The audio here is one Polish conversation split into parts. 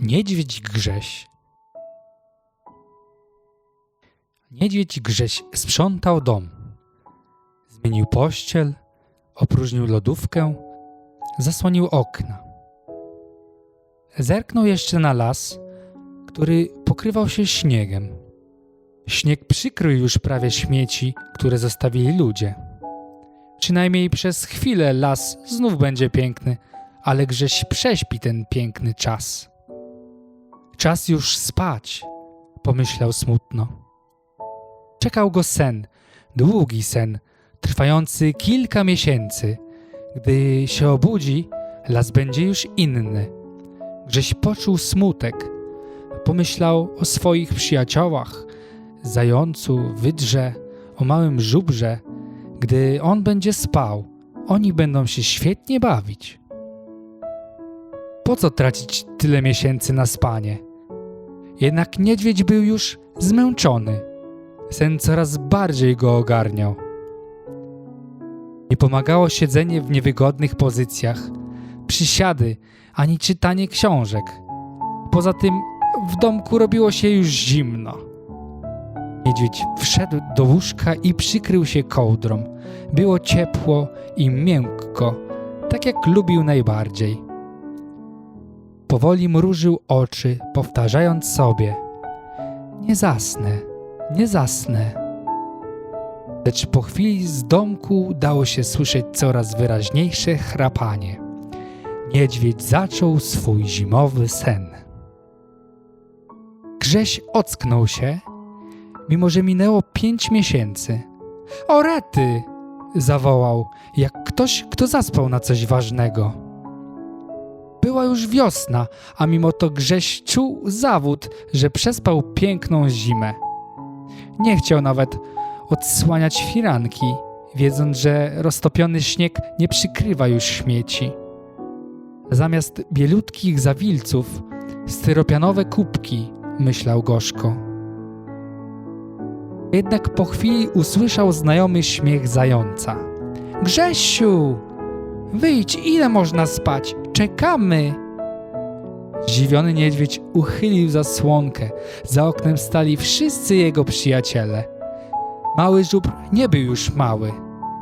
Niedźwiedź Grześ Niedźwiedź Grześ sprzątał dom. Zmienił pościel, opróżnił lodówkę, zasłonił okna. Zerknął jeszcze na las, który pokrywał się śniegiem. Śnieg przykrył już prawie śmieci, które zostawili ludzie. Przynajmniej przez chwilę las znów będzie piękny, ale Grześ prześpi ten piękny czas. Czas już spać, pomyślał smutno. Czekał go sen, długi sen, trwający kilka miesięcy. Gdy się obudzi, las będzie już inny. Grześ poczuł smutek. Pomyślał o swoich przyjaciołach, zającu, wydrze, o małym żubrze. Gdy on będzie spał, oni będą się świetnie bawić. Po co tracić tyle miesięcy na spanie? Jednak niedźwiedź był już zmęczony. Sen coraz bardziej go ogarniał. Nie pomagało siedzenie w niewygodnych pozycjach, przysiady ani czytanie książek. Poza tym w domku robiło się już zimno. Niedźwiedź wszedł do łóżka i przykrył się kołdrą. Było ciepło i miękko, tak jak lubił najbardziej. Powoli mrużył oczy, powtarzając sobie: Nie zasnę, nie zasnę. Lecz po chwili z domku dało się słyszeć coraz wyraźniejsze chrapanie. Niedźwiedź zaczął swój zimowy sen. Grześ ocknął się, mimo że minęło pięć miesięcy. O rety! zawołał, jak ktoś, kto zaspał na coś ważnego. Była już wiosna, a mimo to Grześ czuł zawód, że przespał piękną zimę. Nie chciał nawet odsłaniać firanki, wiedząc, że roztopiony śnieg nie przykrywa już śmieci. Zamiast bielutkich zawilców, styropianowe kubki, myślał gorzko. Jednak po chwili usłyszał znajomy śmiech zająca. Grzesiu! Wyjdź, ile można spać? Czekamy! Zdziwiony niedźwiedź uchylił zasłonkę. Za oknem stali wszyscy jego przyjaciele. Mały żubr nie był już mały.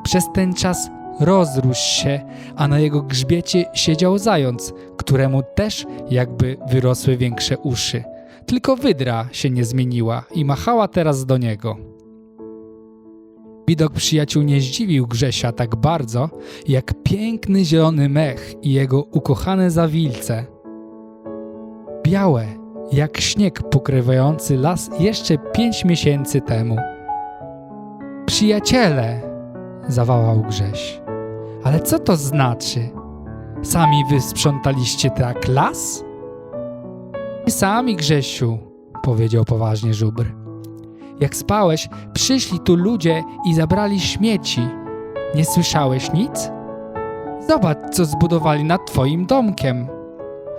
Przez ten czas rozrósł się, a na jego grzbiecie siedział zając, któremu też jakby wyrosły większe uszy. Tylko wydra się nie zmieniła i machała teraz do niego. Widok przyjaciół nie zdziwił Grzesia tak bardzo, jak piękny zielony mech i jego ukochane zawilce. Białe, jak śnieg pokrywający las jeszcze pięć miesięcy temu. Przyjaciele, zawołał Grześ. Ale co to znaczy? Sami wy sprzątaliście tak las? Sami, Grzesiu, powiedział poważnie żubr. Jak spałeś, przyszli tu ludzie i zabrali śmieci. Nie słyszałeś nic? Zobacz, co zbudowali nad twoim domkiem.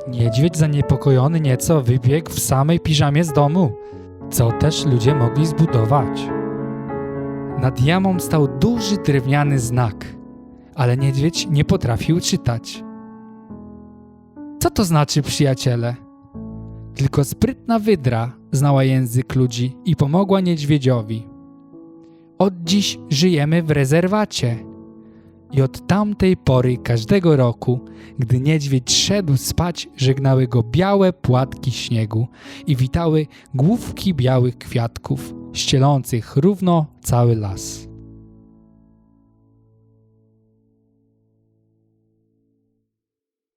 Niedźwiedź zaniepokojony nieco wybiegł w samej piżamie z domu. Co też ludzie mogli zbudować? Nad jamą stał duży drewniany znak, ale niedźwiedź nie potrafił czytać. Co to znaczy, przyjaciele? Tylko sprytna wydra znała język ludzi i pomogła niedźwiedziowi. Od dziś żyjemy w rezerwacie. I od tamtej pory każdego roku, gdy niedźwiedź szedł spać, żegnały go białe płatki śniegu i witały główki białych kwiatków, ścielących równo cały las.